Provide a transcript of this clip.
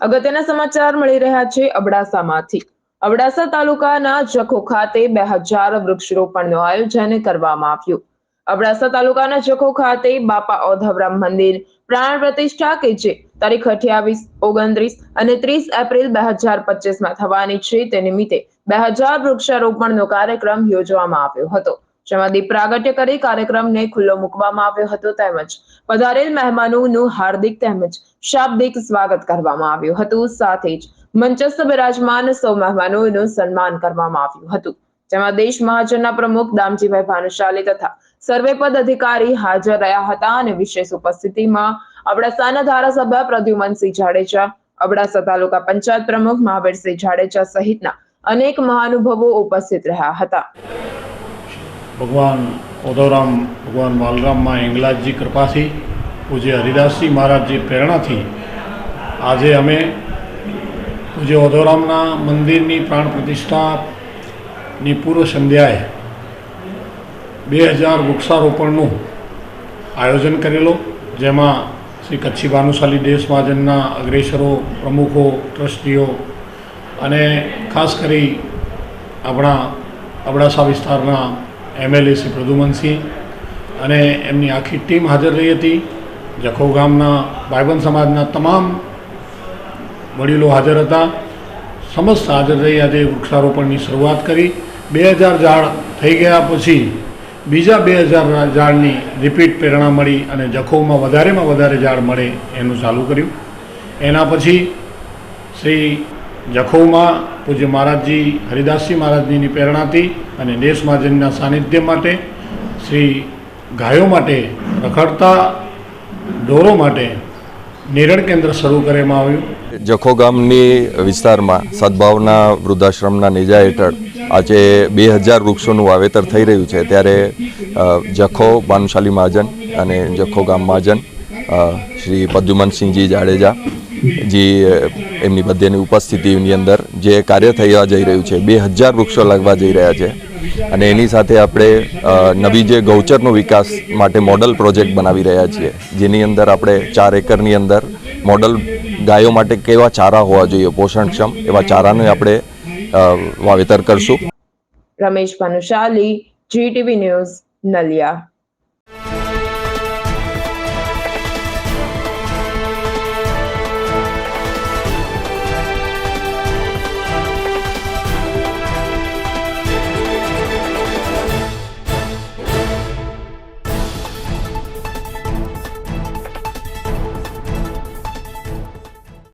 અગત્યના સમાચાર મળી રહ્યા છે અબડાસામાંથી. અબડાસા તાલુકાના જખો ખાતે બે હજાર વૃક્ષરોપણનું આયોજન કરવામાં આવ્યું. અબડાસા તાલુકાના જખો ખાતે બાપા ઓધવરામ મંદિર પ્રાણ પ્રતિષ્ઠા કે જે તારીખ અઠ્યાવીસ, ઓગણત્રીસ અને ત્રીસ એપ્રિલ બે હજાર પચીસમાં થવાની છે તે નિમિત્તે બે હજાર વૃક્ષારોપણનો કાર્યક્રમ યોજવામાં આવ્યો હતો. જેમાં દીપ કરી કાર્યક્રમને ખુલ્લો મૂકવામાં આવ્યો હતો તેમજ પધારેલ મહેમાનોનું હાર્દિક તેમજ શાબ્દિક સ્વાગત કરવામાં આવ્યું હતું. સાથે જ મંચસ્થ બિરાજમાન સૌ મહેમાનોનું સન્માન કરવામાં આવ્યું હતું. જેમાં દેશ મહાજનના પ્રમુખ દામજીભાઈ ભાનુશાલી તથા સર્વે પદ અધિકારી હાજર રહ્યા હતા અને વિશેષ ઉપસ્થિતિમાં અબડાસાના ધારાસભ્ય પ્રદ્યુમનસિંહ જાડેજા, અબડાસા તાલુકા પંચાયત પ્રમુખ મહાવીરસિંહ જાડેજા સહિતના અનેક મહાનુભવો ઉપસ્થિત રહ્યા હતા. ભગવાન ઓધવરામ ભગવાન બાલરામમાં એંગલાજજી કૃપાથી, પૂજ્ય હરિદાસજી મહારાજજી પ્રેરણાથી આજે અમે પૂજ્ય ઓધોરામના મંદિરની પ્રાણ પ્રતિષ્ઠાની પૂર્વ સંધ્યાએ બે હજાર વૃક્ષારોપણનું આયોજન કરેલો, જેમાં શ્રી કચ્છી ભાનુશાલી દેશ મહાજનના અગ્રેસરો, પ્રમુખો, ટ્રસ્ટીઓ અને ખાસ કરી આપણા અબડાસા વિસ્તારના એમએલએ શ્રી પ્રદુમનસિંહ અને એમની આખી ટીમ હાજર રહી હતી. જખો ગામના ભાઈબંધ સમાજના તમામ વડીલો હાજર હતા. સમસ્ત હાજર રહી આજે વૃક્ષારોપણની શરૂઆત કરી. બે હજાર ઝાડ થઈ ગયા પછી બીજા બે હજાર ઝાડની રિપીટ પ્રેરણા મળી અને જખોમાં વધારેમાં વધારે ઝાડ મળે એનું ચાલુ કર્યું. એના પછી શ્રી જખૌમાં પૂજ્ય મહારાજજી હરિદાસજી મહારાજજીની પ્રેરણાથી અને દેશ મહાજનના સાનિધ્ય માટે, શ્રી ગાયો માટે, રખડતા ઢોરો માટે નિરણ કેન્દ્ર શરૂ કરવામાં આવ્યું. જખો ગામની વિસ્તારમાં સદભાવના વૃદ્ધાશ્રમના નેજા હેઠળ આજે બે હજાર વૃક્ષોનું વાવેતર થઈ રહ્યું છે. ત્યારે જખો ભાનુશાલી મહાજન અને જખો ગામ મહાજન શ્રી પદ્યુમનસિંહજી જાડેજા જી એમની બધેની ઉપસ્થિતિની અંદર જે કાર્ય થવા જઈ રહ્યું છે, બે હજાર વૃક્ષો લાગવા જઈ રહ્યા છે. અને એની સાથે આપણે નવી જે ગૌચરનો વિકાસ માટે મોડલ પ્રોજેક્ટ બનાવી રહ્યા છીએ, જેની અંદર આપણે ચાર એકરની અંદર મોડલ ગાયો માટે કેવા ચારા હોવા જોઈએ, પોષણક્ષમ એવા ચારાને આપણે વાવેતર કરશું. Ramesh Bhanushali GTV news Naliya.